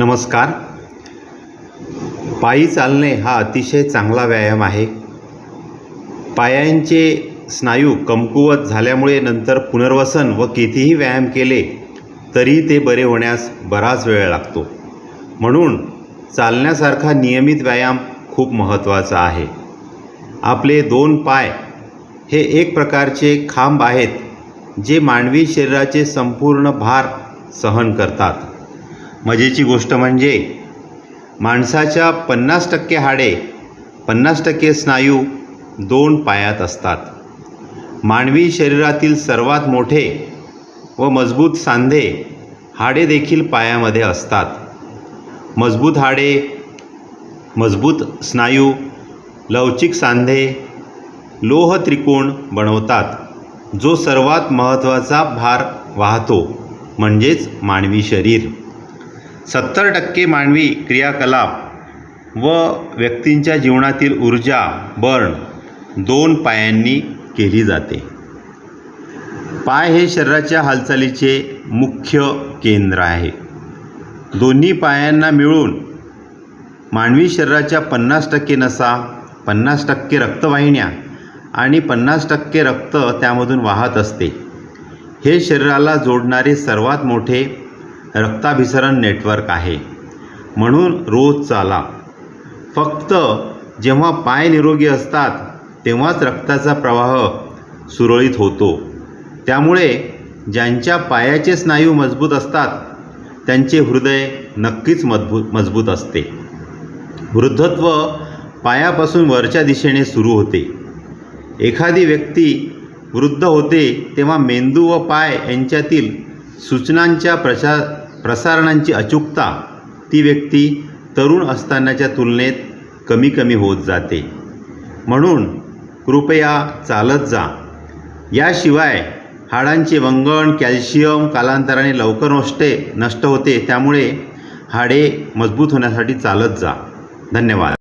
नमस्कार. पायी चालणे हा अतिशय चांगला व्यायाम आहे. पायांचे स्नायू कमकुवत झाल्यामुळे नंतर पुनर्वसन व कितीही व्यायाम केले तरी ते बरे होण्यास बराच वेळ लागतो. म्हणून चालण्यासारखा नियमित व्यायाम खूप महत्त्वाचा आहे. आपले दोन पाय हे एक प्रकारचे खांब आहेत जे मानवी शरीराचे संपूर्ण भार सहन करतात. मजेची गोष्ट म्हणजे माणसाच्या पन्नास टक्के हाडे पन्नास टक्के स्नायू दोन पायात असतात. मानवी शरीरातील सर्वात मोठे व मजबूत सांधे हाडे देखील पायामध्ये असतात. मजबूत हाडे मजबूत स्नायू लवचिक सांधे लोह त्रिकोण बनवतात जो सर्वात महत्त्वाचा भार वाहतो म्हणजेच मानवी शरीर. सत्तर टक्के मानवी क्रियाकलाप व व्यक्तींच्या जीवनातील ऊर्जा बर्न दोन पायांनी केली जाते. पाय हे शरीराच्या हालचालीचे मुख्य केंद्र आहे. दोन्ही पायांना मिळून मानवी शरीराच्या पन्नास टक्के नसा पन्नास टक्के रक्तवाहिन्या आणि पन्नास टक्के रक्त त्यामधून वाहत असते. हे शरीराला जोडणारे सर्वात मोठे रक्ताभिसरण नेटवर्क आहे. म्हणून रोज चाला. फक्त जेव्हा पाय निरोगी असतात तेव्हाच रक्ताचा प्रवाह सुरळीत होतो. त्यामुळे ज्यांच्या पायाचे स्नायू मजबूत असतात त्यांचे हृदय नक्कीच मजबूत मजबूत असते. वृद्धत्व पायापासून वरच्या दिशेने सुरू होते. एखादी व्यक्ती वृद्ध होते तेव्हा मेंदू व पाय यांच्यातील सूचनांच्या प्रशा प्रसारणांची अचूकता ती व्यक्ती तरुण असतानाच्या तुलनेत कमी कमी होत जाते. म्हणून कृपया चालत जा. याशिवाय हाडांचे वंगण कॅल्शियम कालांतराने लवकर नष्टे नष्ट होते. त्यामुळे हाडे मजबूत होण्यासाठी चालत जा. धन्यवाद.